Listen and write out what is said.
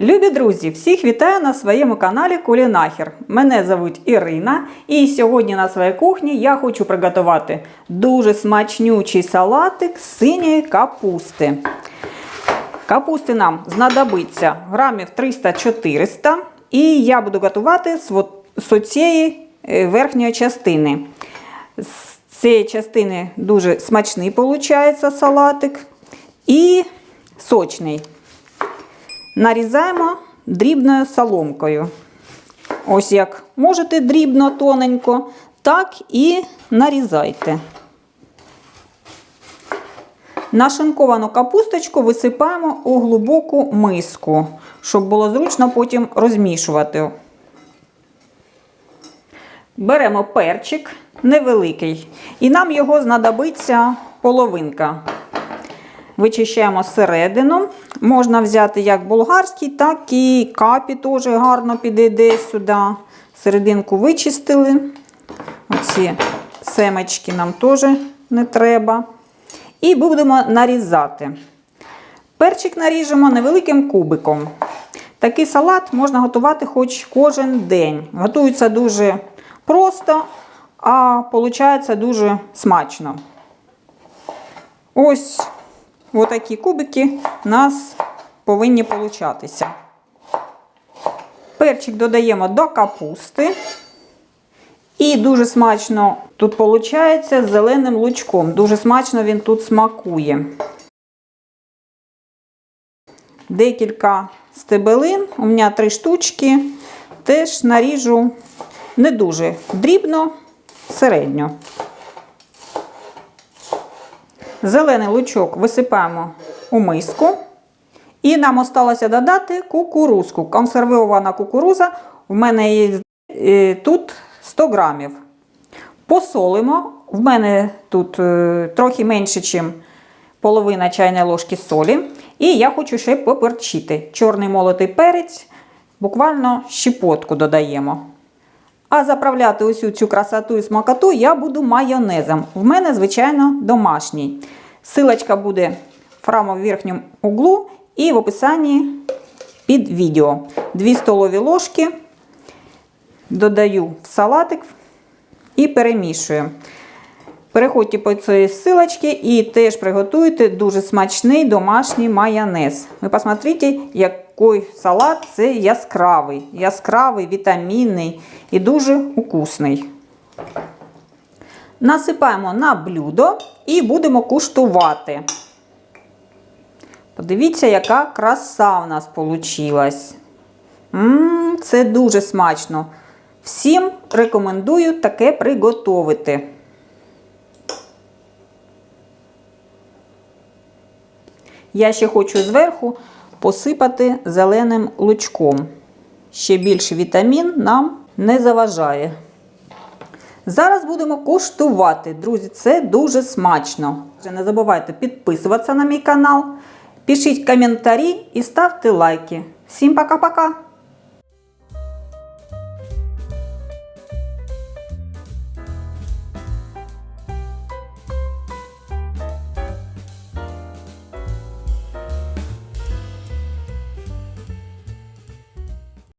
Любі друзі, всіх вітаю на своєму каналі Кулінахер. Мене звуть Ірина, і сьогодні на своїй кухні я хочу приготувати дуже смачнючий салатик з синьої капусти. Капусти нам знадобиться грамів 300-400, і я буду готувати з цієї е, верхньої частини. З цієї частини дуже смачний виходить салатик і сочний. Нарізаємо дрібною соломкою. Ось як можете дрібно, тоненько, так і нарізайте. Нашинковану капусточку висипаємо у глибоку миску, щоб було зручно потім розмішувати. Беремо перчик невеликий, і нам його знадобиться половинка. Вичищаємо середину. Можна взяти як болгарський, так і капі теж гарно підійде сюди. Серединку вичистили. Оці семечки нам теж не треба. І будемо нарізати. Перчик наріжемо невеликим кубиком. Такий салат можна готувати хоч кожен день. Готується дуже просто, а виходить дуже смачно. Ось отакі кубики у нас повинні получатися. Перчик додаємо до капусти. І дуже смачно тут виходить з зеленим лучком. Дуже смачно він тут смакує. Декілька стебелин, у мене три штучки, теж наріжу не дуже дрібно, середньо. Зелений лучок висипаємо у миску. І нам осталося додати кукурузку. Консервована кукуруза в мене є е, тут 100 грамів. Посолимо. В мене тут е, трохи менше, ніж половина чайної ложки солі. І я хочу ще поперчити. Чорний молотий перець, буквально щепотку додаємо. А заправляти усю цю красоту і смакоту я буду майонезом. В мене, звичайно, домашній. Силочка буде в правому верхньому углу і в описанні під відео. 2 столові ложки додаю в салатик і перемішую. Переходьте по цієї силочці і теж приготуйте дуже смачний домашній майонез. Ви посмотрите, який салат це яскравий, яскравий, вітамінний і дуже вкусний. Насипаємо на блюдо і будемо куштувати. Подивіться, яка краса в нас вийшла. Це дуже смачно. Всім рекомендую таке приготувати. Я ще хочу зверху посипати зеленим лучком. Ще більше вітамін нам не заважає. Зараз будемо куштувати, друзі, це дуже смачно. Не забувайте підписуватися на мій канал, пишіть коментарі і ставте лайки. Всім пока-пока!